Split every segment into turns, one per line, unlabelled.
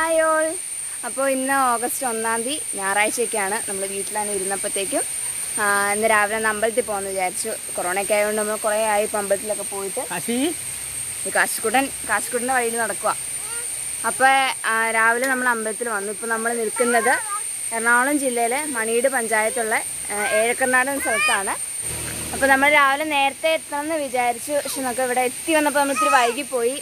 Hi all അപ്പോൾ ഇന്ന് August ഒന്നാം തീയതി ഞായറാഴ്ചയൊക്കെയാണ് നമ്മൾ വീട്ടിലാണ് ഇരുന്നപ്പോഴത്തേക്കും ഇന്ന് രാവിലെ ഒന്ന് അമ്പലത്തിൽ പോകുമെന്ന് വിചാരിച്ചു. കൊറോണയൊക്കെ ആയതുകൊണ്ട് നമ്മൾ കുറേ ആയി ഇപ്പോൾ അമ്പലത്തിലൊക്കെ പോയിട്ട്. കാശിക്കുടൻ കാശിക്കുട്ടന്റെ വഴിയിൽ നടക്കുക അപ്പോൾ രാവിലെ നമ്മൾ അമ്പലത്തിൽ വന്നു. ഇപ്പോൾ നമ്മൾ നിൽക്കുന്നത് എറണാകുളം ജില്ലയിലെ മണിയുടെ പഞ്ചായത്തുള്ള ഏഴക്കർണാടൻ സ്ഥലത്താണ്. അപ്പോൾ നമ്മൾ രാവിലെ നേരത്തെ എത്തണമെന്ന് വിചാരിച്ചു. പക്ഷെ നമുക്ക് ഇവിടെ എത്തി വന്നപ്പോൾ നമ്മൾ ഇത്തിരി വൈകിപ്പോയി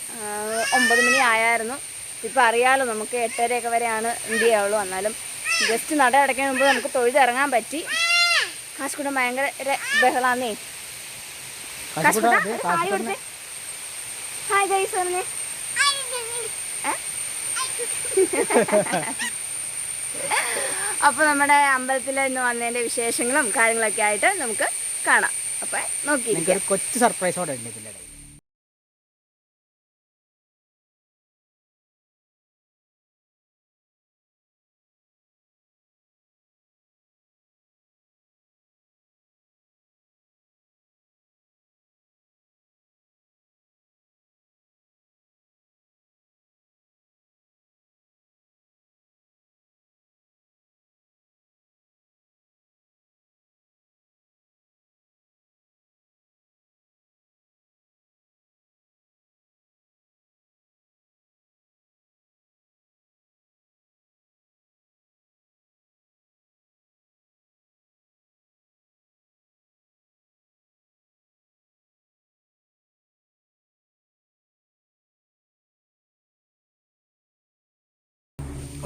ഒമ്പത് മണി ആയായിരുന്നു. ഇപ്പോൾ അറിയാമല്ലോ നമുക്ക് എട്ടരയൊക്കെ വരെയാണ് എന്ത് ചെയ്യാവുള്ളൂ എന്നാലും ജസ്റ്റ് നട അടയ്ക്കാൻ മുമ്പ് നമുക്ക് തൊഴുതിറങ്ങാൻ പറ്റി. കാശിക്കുട്ടൻ ഭയങ്കര ബഹളാന്നേ. അപ്പൊ ഹായ്. ഗൈസ് പറഞ്ഞേ. അപ്പോൾ നമ്മുടെ അമ്പലത്തിൽ ഇന്ന് വന്നതിന്റെ വിശേഷങ്ങളും കാര്യങ്ങളൊക്കെ ആയിട്ട് നമുക്ക് കാണാം. അപ്പം
നോക്കി കൊച്ചു സർപ്രൈസോടെ ഉണ്ട്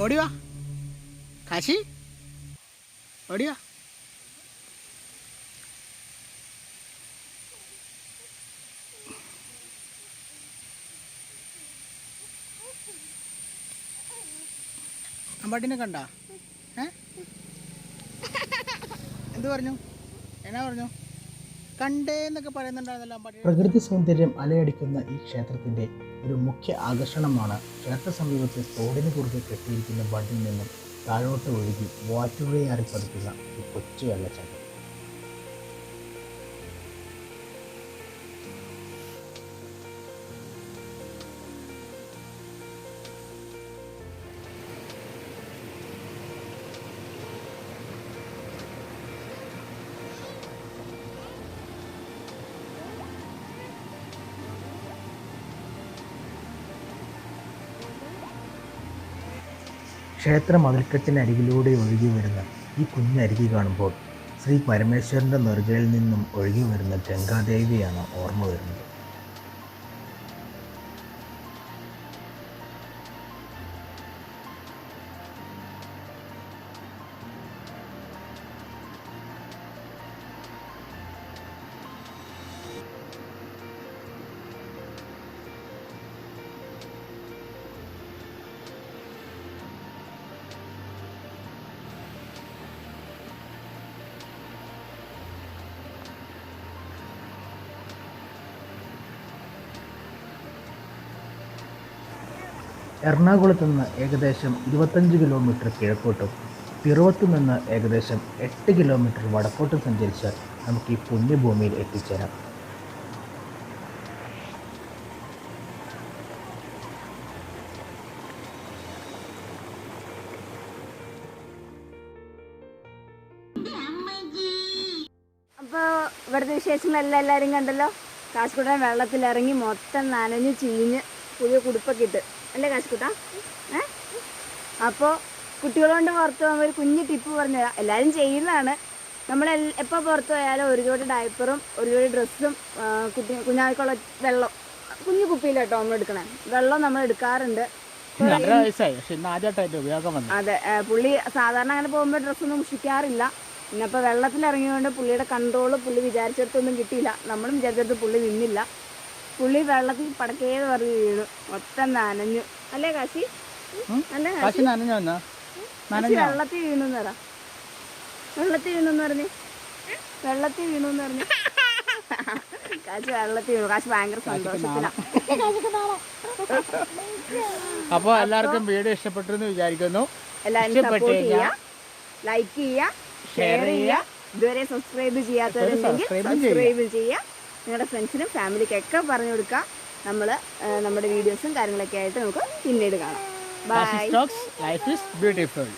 ഓടിവാ. കാശി? ഓടിവാ. അമ്പാട്ടിനെ കണ്ട? ഏ? എന്ത് പറഞ്ഞു? എന്നാ പറഞ്ഞു? കണ്ടേ എന്നൊക്കെ പറയുന്നുണ്ടായിരുന്നല്ലോ അമ്പാട്ടി
പ്രകൃതി സൗന്ദര്യം അലയടിക്കുന്ന ഈ ക്ഷേത്രത്തിന്റെ ഒരു മുഖ്യ ആകർഷണമാണ്. ക്ഷേത്ര സമീപത്തെ തോടിന് കുറുകെ കെട്ടിയിരിക്കുന്ന ബണ്ടിൽ നിന്നും താഴോട്ട് ഒഴുകി വാറ്റുപുഴയാറി പതിക്കുന്ന ഈ കൊച്ചു വെള്ളച്ചാട്ടം. ക്ഷേത്ര മതിൽക്കെട്ടിനരികിലൂടെ ഒഴുകി വരുന്ന ഈ കുഞ്ഞരികി കാണുമ്പോൾ ശ്രീ പരമേശ്വരന്റെ നെറുകയിൽ നിന്നും ഒഴുകി വരുന്ന ഗംഗാദേവിയാണ് ഓർമ്മ വരുന്നത്. എറണാകുളത്ത് നിന്ന് ഏകദേശം ഇരുപത്തഞ്ച് കിലോമീറ്റർ കിഴക്കോട്ടും പിറവത്തു നിന്ന് ഏകദേശം എട്ട് കിലോമീറ്റർ വടക്കോട്ടും സഞ്ചരിച്ചാൽ നമുക്ക് ഈ പുണ്യഭൂമിയിൽ എത്തിച്ചേരാം.
അപ്പോൾ ഇവിടുത്തെ വിശേഷങ്ങളെല്ലാം എല്ലാവരും കണ്ടല്ലോ? കാസർഗോഡ് വെള്ളത്തിൽ ഇറങ്ങി മൊത്തം നനഞ്ഞ് ചീഞ്ഞ് പുതിയ കുടുപ്പൊക്കെ ഇട്ട്. അല്ലേ കാശിക്കുട്ട? ഏ? അപ്പോൾ കുട്ടികളോണ്ട് പുറത്ത് പോകുമ്പോൾ ഒരു കുഞ്ഞ് ടിപ്പ് പറഞ്ഞു തരാം. എല്ലാവരും ചെയ്യുന്നതാണ്. നമ്മൾ എപ്പോൾ പുറത്ത് പോയാലും ഒരു ജോഡി ഡയപ്പറും ഒരു ജോഡി ഡ്രസ്സും കുട്ടി കുഞ്ഞാൾക്കുള്ള വെള്ളം കുഞ്ഞു കുപ്പിയിലാട്ടോ നമ്മൾ എടുക്കണേ. വെള്ളം നമ്മൾ എടുക്കാറുണ്ട്. അതെ പുള്ളി സാധാരണ അങ്ങനെ പോകുമ്പോൾ ഡ്രസ്സൊന്നും മുഷിക്കാറില്ല. പിന്നെ അപ്പോൾ വെള്ളത്തിലിറങ്ങിയതുകൊണ്ട് പുള്ളിയുടെ കൺട്രോൾ പുള്ളി വിചാരിച്ചിടത്തൊന്നും കിട്ടിയില്ല. നമ്മളും വിചാരിച്ചിടത്ത് പുള്ളി നിന്നില്ല. പുള്ളി വെള്ളത്തിൽ പടക്കേന്ന് പറഞ്ഞു വീണു. മൊത്തം നനഞ്ഞു. അല്ലേ കാശി? അല്ലേ കാശി?
നനഞ്ഞു
കാശി വെള്ളത്തിൽ വീണു എന്ന് പറ. വെള്ളത്തിൽ വീണു എന്ന് പറഞ്ഞു? വെള്ളത്തിൽ വീണു എന്ന് പറഞ്ഞു? കാശി വെള്ളത്തിൽ വീണു. കാശി ഭയങ്കര സന്തോഷത്തിലാണ്
അപ്പോൾ എല്ലാവർക്കും വീഡിയോ ഇഷ്ടപ്പെട്ടു എന്ന് വിചാരിക്കുന്നു.
എല്ലാവരും സപ്പോർട്ട് ചെയ്യുക ലൈക്ക് ചെയ്യുക
ഷെയർ
ഷെയർ ചെയ്യുക ഇതുവരെ സബ്സ്ക്രൈബ് ചെയ്യാത്തവരുണ്ടെങ്കിൽ
സബ്സ്ക്രൈബ് ചെയ്യുക.
നിങ്ങളുടെ ഫ്രണ്ട്സിനും ഫാമിലിക്കൊക്കെ പറഞ്ഞു കൊടുക്കുക. നമ്മൾ നമ്മുടെ വീഡിയോസും കാര്യങ്ങളൊക്കെ ആയിട്ട് നമുക്ക് പിന്നീട് കാണാം. By
life is beautiful